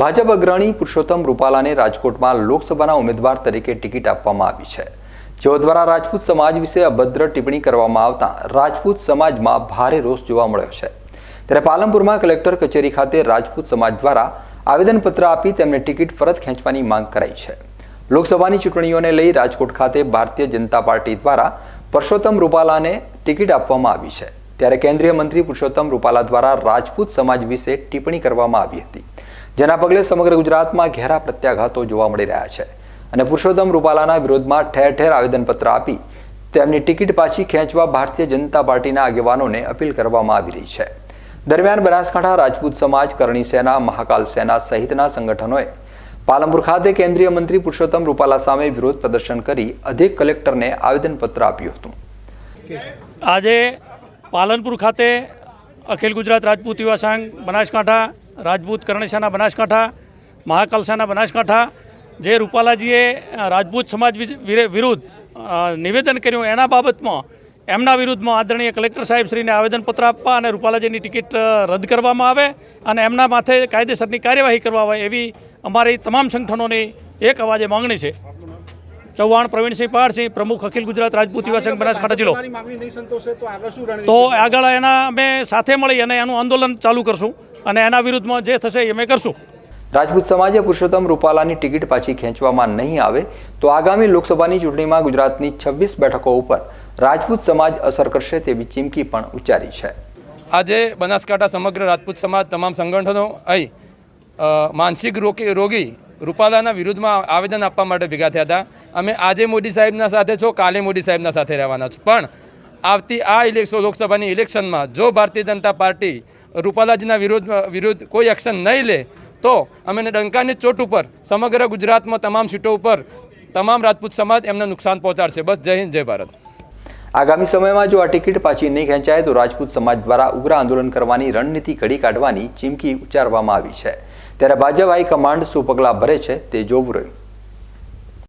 ભાજપ અગ્રણી પુરુષોત્તમ રૂપાલાને રાજકોટમાં લોકસભાના ઉમેદવાર તરીકે ટિકિટ આપવામાં આવી છે. જેઓ દ્વારા રાજપૂત સમાજ વિશે અભદ્ર ટિપ્પણી કરવામાં આવતા રાજપૂત સમાજમાં ભારે રોષ જોવા મળ્યો છે. ત્યારે પાલનપુરમાં કલેક્ટર કચેરી ખાતે રાજપૂત સમાજ દ્વારા આવેદનપત્ર આપી તેમને ટિકિટ પરત ખેંચવાની માંગ કરાઈ છે. લોકસભાની ચૂંટણીઓને લઈ રાજકોટ ખાતે ભારતીય જનતા પાર્ટી દ્વારા પરસોત્તમ રૂપાલાને ટિકિટ આપવામાં આવી છે. ત્યારે કેન્દ્રીય મંત્રી પુરુષોત્તમ રૂપાલા દ્વારા રાજપૂત સમાજ વિશે ટિપ્પણી કરવામાં આવી હતી. જેના પગલે સમગ્ર ગુજરાતમાં ઘેરા પ્રત્યાઘાતો જોવા મળી રહ્યા છે. અને પુરુષોત્તમ રૂપાલાના વિરોધમાં ઠેર ઠેર આવેદનપત્ર આપી તેમની ટિકિટ પાછી ખેંચવા ભારતીય જનતા પાર્ટીના આગેવાનોને અપીલ કરવામાં આવી રહી છે. દરમિયાન બનાસકાંઠા રાજપૂત સમાજ, કરણી સેના, મહાકાલ સેના સહિતના સંગઠનોએ પાલનપુર ખાતે કેન્દ્રીય મંત્રી પુરુષોત્તમ રૂપાલા સામે વિરોધ પ્રદર્શન કરી અધિક કલેક્ટરને આવેદનપત્ર આપ્યું હતું. આજે પાલનપુર ખાતે અખિલ ગુજરાત રાજપૂત યુવા સંઘ, બનાસકાંઠા રાજપૂત કરણેશાના બનાસકાંઠા મહાકાલશાના બનાસકાંઠા જે રૂપાલાજીએ રાજપૂત સમાજ વિરુદ્ધ નિવેદન કર્યું એના બાબતમાં એમના વિરુદ્ધમાં આદરણીય કલેક્ટર સાહેબશ્રીને આવેદનપત્ર આપવા અને રૂપાલાજીની ટિકિટ રદ કરવામાં આવે અને એમના માથે કાયદેસરની કાર્યવાહી કરવા આવે એવી અમારી તમામ સંગઠનોની એક અવાજે માંગણી છે. ચૌહાણ પ્રવીણસિંહ પહાડસિંહ પ્રમુખ અખિલ ગુજરાત રાજપૂત યુવા સંઘ બનાસકાંઠા જિલ્લો. તો આગળ એના અમે સાથે મળી અને એનું આંદોલન ચાલુ કરશું. અને એના વિરુદ્ધમાં જે થશે એ અમે કરશું. રાજપૂત સમાજે પુરુષોત્તમ રૂપાલાની ટિકિટ પાછી ખેંચવામાં નહીં આવે તો આગામી લોકસભાની ચૂંટણીમાં ગુજરાતની છવ્વીસ બેઠકો ઉપર રાજપૂત સમાજ અસર કરશે તેવી ચીમકી પણ ઉચ્ચારી છે. આજે બનાસકાંઠા સમગ્ર રાજપૂત સમાજ તમામ સંગઠનો અહીં માનસિક રોગી રોગી રૂપાલાના વિરુદ્ધમાં આવેદન આપવા માટે ભેગા થયા હતા. અમે આજે મોદી સાહેબના સાથે છો કાલે મોદી સાહેબના સાથે રહેવાના છો. પણ આવતી આ ઇલેક્શન લોકસભાની ઇલેક્શનમાં જો ભારતીય જનતા પાર્ટી રૂપાલાજીના વિરોધ, વિરુદ્ધ કોઈ એક્શન નહીં લે, તો અમે ડંકાની ચોટ ઉપર, સમગ્ર ગુજરાતમાં તમામ સીટો ઉપર, તમામ રાજપૂત સમાજ એમને નુકસાન પહોંચાડશે. બસ જય હિન્દ, જય ભારત. આગામી સમયમાં જો આ ટિકિટ પાછી નહીં ખેંચાય, તો રાજપૂત સમાજ દ્વારા ઉગ્ર આંદોલન કરવાની રણનીતિ ઘડી કાઢવાની ચીમકી ઉચ્ચારવામાં આવી છે. ત્યારે ભાજપ હાઈકમાન્ડ શું પગલાં ભરે છે તે જોવું રહ્યું.